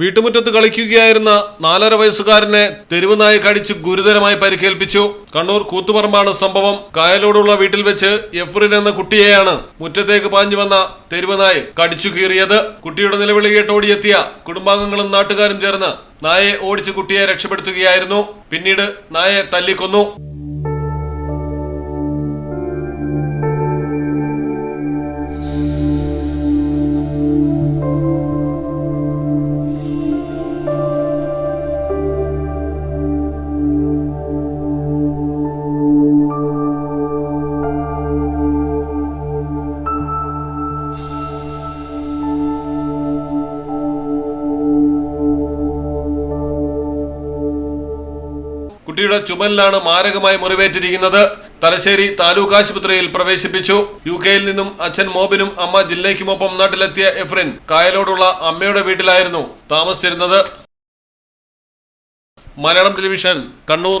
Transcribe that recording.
വീട്ടുമുറ്റത്ത് കളിക്കുകയായിരുന്ന നാലര വയസ്സുകാരനെ തെരുവ് നായ കടിച്ച് ഗുരുതരമായി പരിക്കേൽപ്പിച്ചു. കണ്ണൂർ കൂത്തുപറമ്പാണ് സംഭവം. കായലോടുള്ള വീട്ടിൽ വെച്ച് എഫ്രിൻ എന്ന കുട്ടിയെയാണ് മുറ്റത്തേക്ക് പാഞ്ഞു വന്ന തെരുവ് നായ കടിച്ചു കീറിയത്. കുട്ടിയുടെ നിലവിളി കേട്ട് ഓടിയെത്തിയ കുടുംബാംഗങ്ങളും നാട്ടുകാരും ചേർന്ന് നായയെ ഓടിച്ച് കുട്ടിയെ രക്ഷപ്പെടുത്തുകയായിരുന്നു. പിന്നീട് നായയെ തല്ലിക്കൊന്നു. കുട്ടിയുടെ ചുമലിലാണ് മാരകമായി മുറിവേറ്റിരിക്കുന്നത്. തലശ്ശേരി താലൂക്ക് ആശുപത്രിയിൽ പ്രവേശിപ്പിച്ചു. യു കെയിൽ നിന്നും അച്ഛൻ മോബിനും അമ്മ ജില്ലയ്ക്കുമൊപ്പം നാട്ടിലെത്തിയ എഫ്രിൻ കായലോടുള്ള അമ്മയുടെ വീട്ടിലായിരുന്നു താമസിച്ചിരുന്നത്. Malayalam television Kannur.